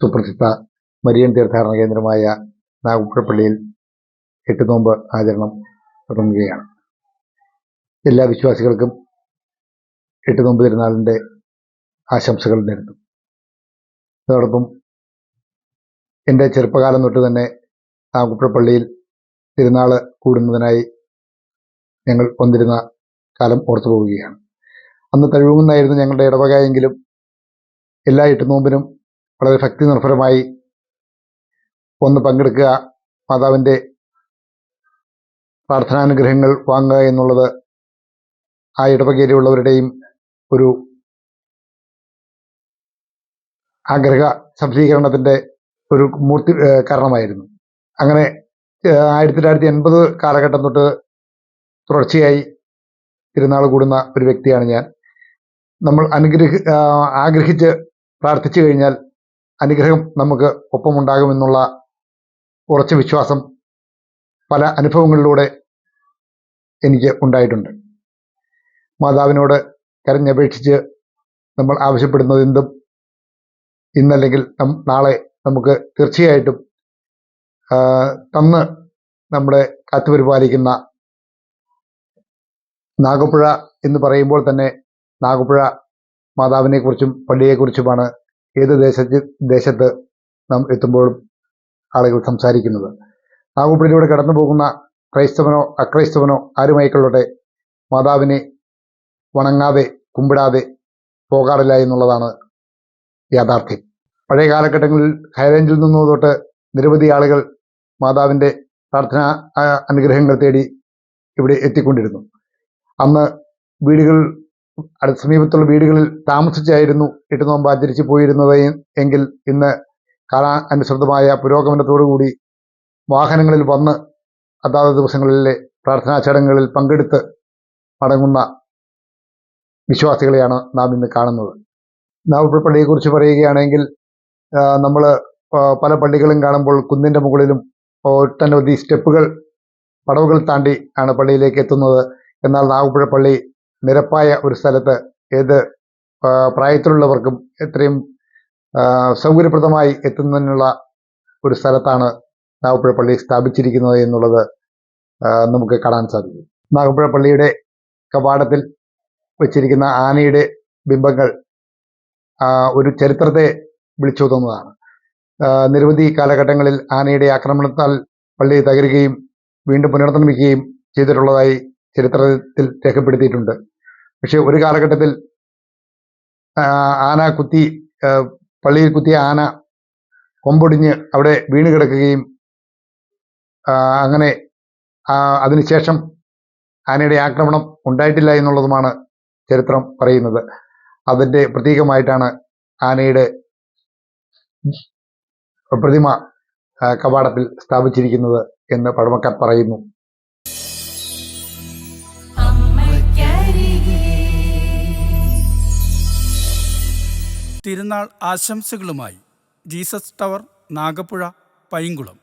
സുപ്രസിദ്ധ Marian തീർത്ഥാടന കേന്ദ്രമായ നാഗപ്പുഴപ്പള്ളിയിൽ എട്ട് നോമ്പ് ആചരണം തുടങ്ങുകയാണ്. എല്ലാ വിശ്വാസികൾക്കും എട്ട് നോമ്പ് തിരുനാളിന്റെ ആശംസകൾ നേരുന്നു. അതോടൊപ്പം എന്റെ ചെറുപ്പകാലം തൊട്ട് തന്നെ നാഗപ്പുഴപ്പള്ളിയിൽ തിരുനാൾ കൂടുന്നതിനായി ഞങ്ങൾ വന്നിരുന്ന കാലം ഓർത്തു പോവുകയാണ്. അന്ന് തഴുകുന്നായിരുന്നു ഞങ്ങളുടെ ഇടവകയെങ്കിലും എല്ലാ എട്ട് നോമ്പിനും വളരെ ഭക്തി നിർഭരമായി ഒന്ന് പങ്കെടുക്കുക. മാതാവിന്റെ പ്രാർത്ഥനാനുഗ്രഹങ്ങൾ വാങ്ങുക എന്നുള്ളത് ആ ഇടവകയിലുള്ളവരുടെയും ഒരു ആഗ്രഹ സഫലീകരണത്തിന്റെ ഒരു മൂർത്തി കാരണമായിരുന്നു. അങ്ങനെ ആയിരത്തി തൊള്ളായിരത്തി എൺപത് കാലഘട്ടം തൊട്ട് തുടർച്ചയായി തിരുനാൾ കൂടുന്ന ഒരു വ്യക്തിയാണ് ഞാൻ. നമ്മൾ അനുഗ്രഹി ആഗ്രഹിച്ച് പ്രാർത്ഥിച്ചു കഴിഞ്ഞാൽ അനുഗ്രഹം നമുക്ക് ഒപ്പമുണ്ടാകുമെന്നുള്ള ഉറച്ച വിശ്വാസം പല അനുഭവങ്ങളിലൂടെ എനിക്ക് ഉണ്ടായിട്ടുണ്ട്. മാതാവിനോട് കരഞ്ഞപേക്ഷിച്ച് നമ്മൾ ആവശ്യപ്പെടുന്നത് എന്തും ഇന്നല്ലെങ്കിൽ നാളെ നമുക്ക് തീർച്ചയായിട്ടും തന്ന് നമ്മുടെ കാത്തുപരിപാലിക്കുന്ന നാഗപ്പുഴ എന്ന് പറയുമ്പോൾ തന്നെ നാഗപ്പുഴ മാതാവിനെക്കുറിച്ചും പള്ളിയെക്കുറിച്ചുമാണ് ഏത് ദേശത്ത് ദേശത്ത് നാം എത്തുമ്പോഴും ആളുകൾ സംസാരിക്കുന്നത്. നാഗപ്പുഴയിലൂടെ കടന്നു പോകുന്ന ക്രൈസ്തവനോ അക്രൈസ്തവനോ ആരുമായിക്കൊള്ളട്ടെ മാതാവിനെ വണങ്ങാതെ കുമ്പിടാതെ പോകാറില്ല എന്നുള്ളതാണ് യാഥാർത്ഥ്യം. പഴയ കാലഘട്ടങ്ങളിൽ ഹൈറേഞ്ചിൽ നിന്നു തൊട്ട് നിരവധി ആളുകൾ മാതാവിന്റെ പ്രാർത്ഥന അനുഗ്രഹങ്ങൾ തേടി ഇവിടെ എത്തിക്കൊണ്ടിരുന്നു. അന്ന് വീടുകൾ സമീപത്തുള്ള വീടുകളിൽ താമസിച്ചായിരുന്നു എട്ട് നോമ്പ് ആചരിച്ചു പോയിരുന്നത് എങ്കിൽ ഇന്ന് കാലാനുസൃതമായ പുരോഗമനത്തോടുകൂടി വാഹനങ്ങളിൽ വന്ന് അതാത് ദിവസങ്ങളിലെ പ്രാർത്ഥനാ ചടങ്ങുകളിൽ പങ്കെടുത്ത് മടങ്ങുന്ന വിശ്വാസികളെയാണ് നാം ഇന്ന് കാണുന്നത്. നാഗപ്പുഴ പള്ളിയെക്കുറിച്ച് പറയുകയാണെങ്കിൽ നമ്മൾ പല പള്ളികളും കാണുമ്പോൾ കുന്നിന്റെ മുകളിലും ഒട്ടനവധി സ്റ്റെപ്പുകൾ പടവുകൾ താണ്ടി ആണ് പള്ളിയിലേക്ക് എത്തുന്നത്. എന്നാൽ നാഗപ്പുഴ പള്ളി നിരപ്പായ ഒരു സ്ഥലത്ത് ഏത് പ്രായത്തിലുള്ളവർക്കും എത്രയും സൗകര്യപ്രദമായി എത്തുന്നതിനുള്ള ഒരു സ്ഥലത്താണ് നാഗപ്പുഴ പള്ളി സ്ഥാപിച്ചിരിക്കുന്നത് എന്നുള്ളത് നമുക്ക് കാണാൻ സാധിക്കും. നാഗപ്പുഴ പള്ളിയുടെ കവാടത്തിൽ വെച്ചിരിക്കുന്ന ആനയുടെ ബിംബങ്ങൾ ഒരു ചരിത്രത്തെ വിളിച്ചോതുന്നതാണ് നിരവധി കാലഘട്ടങ്ങളിൽ ആനയുടെ ആക്രമണത്താൽ പള്ളി തകരുകയും വീണ്ടും പുനർനിർമ്മിക്കുകയും ചെയ്തിട്ടുള്ളതായി ചരിത്രത്തിൽ രേഖപ്പെടുത്തിയിട്ടുണ്ട്. പക്ഷെ ഒരു കാലഘട്ടത്തിൽ ആന കുത്തി പള്ളിയിൽ കുത്തിയ ആന കൊമ്പൊടിഞ്ഞ് അവിടെ വീണ് കിടക്കുകയും അങ്ങനെ അതിനുശേഷം ആനയുടെ ആക്രമണം ഉണ്ടായിട്ടില്ല എന്നുള്ളതുമാണ് ചരിത്രം പറയുന്നത്. അതിന്റെ പ്രതീകമായിട്ടാണ് ആനയുടെ പ്രതിമ കവാടത്തിൽ സ്ഥാപിച്ചിരിക്കുന്നത് എന്ന് പഴമക്കാർ പറയുന്നു. തിരുനാൾ ആശംസകളുമായി ജീസസ് ടവർ നാഗപ്പുഴ പൈങ്കുളം.